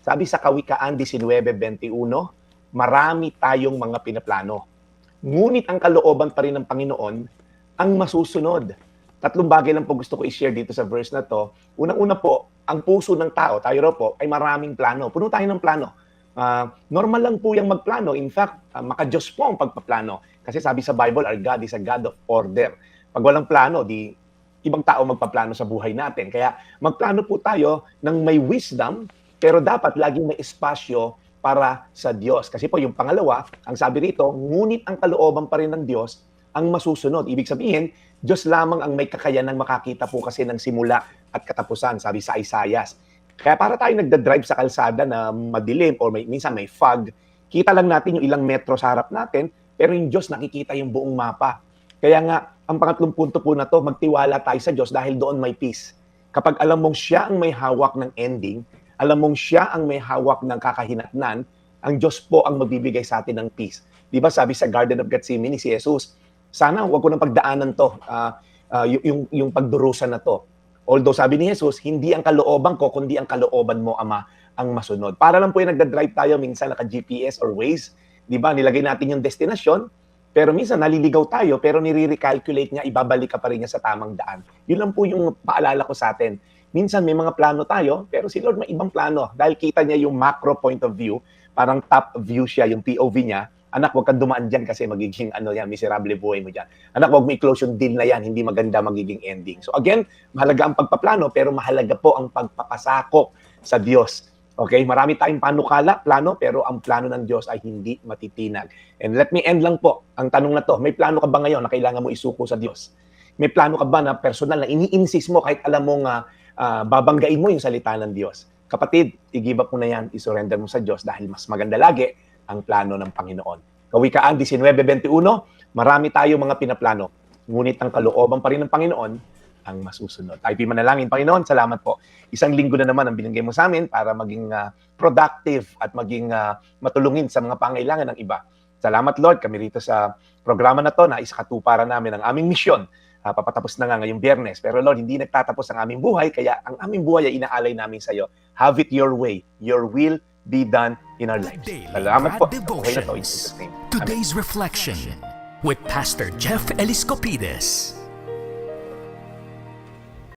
Sabi sa Kawikaan 19.21, marami tayong mga pinaplano. Ngunit ang kalooban pa rin ng Panginoon ang masusunod. Tatlong bagay lang po gusto ko i-share dito sa verse na to. Unang-una po, ang puso ng tao, tayo raw po, ay maraming plano. Puno tayo ng plano. Ah, normal lang po yung magplano. In fact, uh, maka-Diyos po ang pagpaplano. Kasi sabi sa Bible, our God is a God of order. Pag walang plano, di ibang tao magpaplano sa buhay natin. Kaya magplano po tayo ng may wisdom, pero dapat laging may espasyo para sa Diyos. Kasi po yung pangalawa, ang sabi rito, ngunit ang kalooban pa rin ng Diyos ang masusunod. Ibig sabihin, Diyos lamang ang may kakayanang makakita po kasi ng simula at katapusan, sabi sa Isaias. Kaya para tayo nagda-drive sa kalsada na madilim or may, minsan may fog, kita lang natin yung ilang metro sa harap natin, pero yung Diyos nakikita yung buong mapa. Kaya nga, ang pangatlong punto po na to, magtiwala tayo sa Diyos dahil doon may peace. Kapag alam mong siya ang may hawak ng ending, alam mong siya ang may hawak ng kakahinatnan, ang Diyos po ang magbibigay sa atin ng peace. Di ba sabi sa Garden of Gethsemane si Jesus, sana wag ko nang pagdaanan to, ah, y- yung, yung pagdurusan na to. Although sabi ni Jesus, hindi ang kalooban ko, kundi ang kalooban mo, Ama, ang masunod. Para lang po yung nagda-drive tayo, minsan naka-GPS or Waze, di ba? Nilagay natin yung destinasyon, pero minsan naliligaw tayo, pero nire-recalculate niya, ibabalik ka pa rin niya sa tamang daan. Yun lang po yung paalala ko sa atin. Minsan may mga plano tayo, pero si Lord may ibang plano. Dahil kita niya yung macro point of view, parang top view siya, yung POV niya, anak, huwag kang dumaan dyan kasi magiging ano yan, miserable buhay mo dyan. Anak, huwag mo i-close yung deal na yan, hindi maganda magiging ending. So again, mahalaga ang pagpaplano, pero mahalaga po ang pagpapasakop sa Diyos. Okay, marami tayong panukala, plano, pero ang plano ng Diyos ay hindi matitinag. And let me end lang po ang tanong na to. May plano ka ba ngayon na kailangan mo isuko sa Diyos? May plano ka ba na personal na ini-insist mo kahit alam mong ah, ah, babanggain mo yung salita ng Diyos? Kapatid, i-give up mo na yan, isurrender mo sa Diyos dahil mas maganda lagi ang plano ng Panginoon. Kawikaan 19.21, marami tayo mga pinaplano, ngunit ang kalooban pa rin ng Panginoon ang masusunod. Tayo manalangin, Panginoon, salamat po. Isang linggo na naman ang binigay mo sa amin para maging ah, productive at maging ah, matulungin sa mga pangailangan ng iba. Salamat, Lord, kami rito sa programa na to na isakatuparan namin ang aming misyon. Ah, papatapos na nga ngayong biyernes. Pero Lord, hindi nagtatapos ang aming buhay, kaya ang aming buhay ay inaalay namin sa iyo. Have it your way. Your will be done in our lives. Salamat po. Okay na to. Today's reflection with Pastor Jeff Eliscopides.